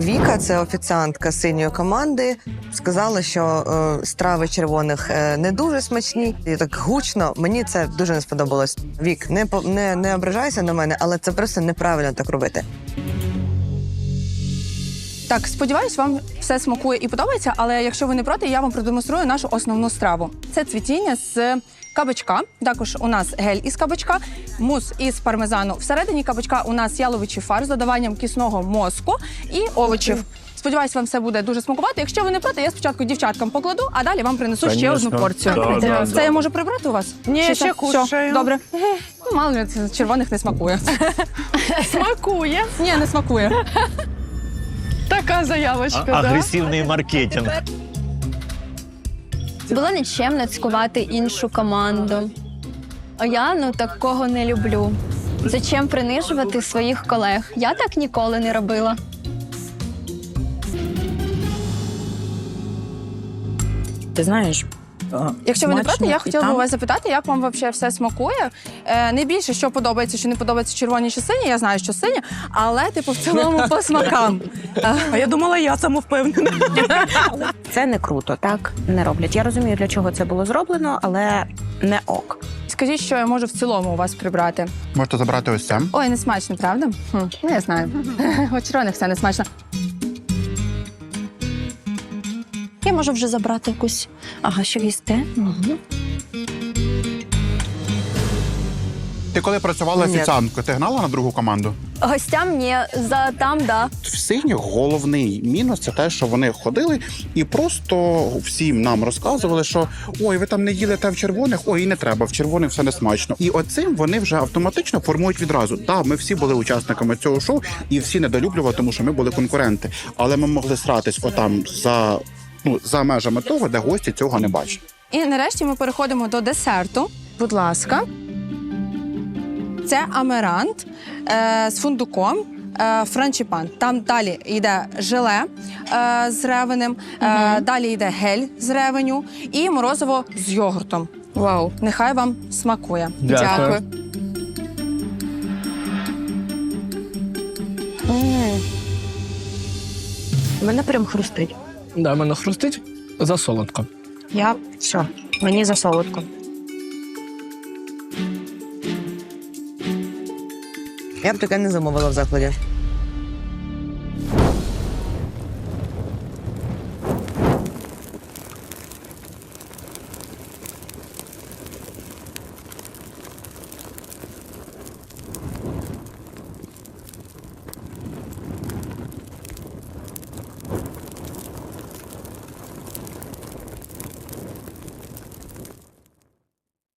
Віка, це офіціантка синьої команди, сказала, що е, страви червоних е, не дуже смачні. І так гучно. Мені це дуже не сподобалось. Вік, не по- не, не ображайся на мене, але це просто неправильно так робити. Так, сподіваюсь, вам все смакує і подобається. Але якщо ви не проти, я вам продемонструю нашу основну страву. Це цвітіння з кабачка. Також у нас гель із кабачка, мус із пармезану. Всередині кабачка у нас яловичий фарш з додаванням кисного мозку і овочів. Сподіваюсь, вам все буде дуже смакувати. Якщо ви не проти, я спочатку дівчаткам покладу, а далі вам принесу ще Конечно. одну порцію. Да, да, це да. я можу прибрати у вас? Ні, Чи ще це- кушаю. Все, добре. Ну, мало ли, це червоних не смакує. Смакує. Ні, не смакує. Така заявочка, да? Агресивний маркетинг. Було нічемно цькувати іншу команду. А я ну такого не люблю. Зачем принижувати своїх колег? Я так ніколи не робила. Ти знаєш, Якщо ви не смачно проти, я і хотіла б там. у вас запитати, як вам взагалі все смакує. Е, не більше, що подобається, чи не подобається червоні чи сині. Я знаю, що сині, але типу в цілому по смакам. А я думала, я самовпевнена. це не круто, так не роблять. Я розумію, для чого це було зроблено, але не ок. Скажіть, що я можу в цілому у вас прибрати. Можете забрати ось це. Ой, не смачно, правда? Хм, ну, я знаю. У червоних все не смачно. Я можу вже забрати якусь. Ага, що їсти? Ти коли працювала Ні. офіціанткою, ти гнала на другу команду? Гостям ні, за там да. В синіх головний мінус це те, що вони ходили і просто всім нам розказували, що ой, ви там не їли те в червоних, ой, і не треба, в червоних все не смачно. І оцим вони вже автоматично формують відразу. Так, ми всі були учасниками цього шоу, і всі недолюблювали, тому що ми були конкуренти. Але ми могли сратись отам за. Ну, за межами того, де гості цього не бачать. І нарешті ми переходимо до десерту. Будь ласка. Це амерант е, з фундуком. Е, франчіпан. Там далі йде желе е, з ревенем, е, далі йде гель з ревеню і морозиво з йогуртом. Вау, нехай вам смакує. Дякую. Мене прям хрустить. Да, мене хрустить за солодко. Я все, мені за солодко. Я б таке не замовила в закладі.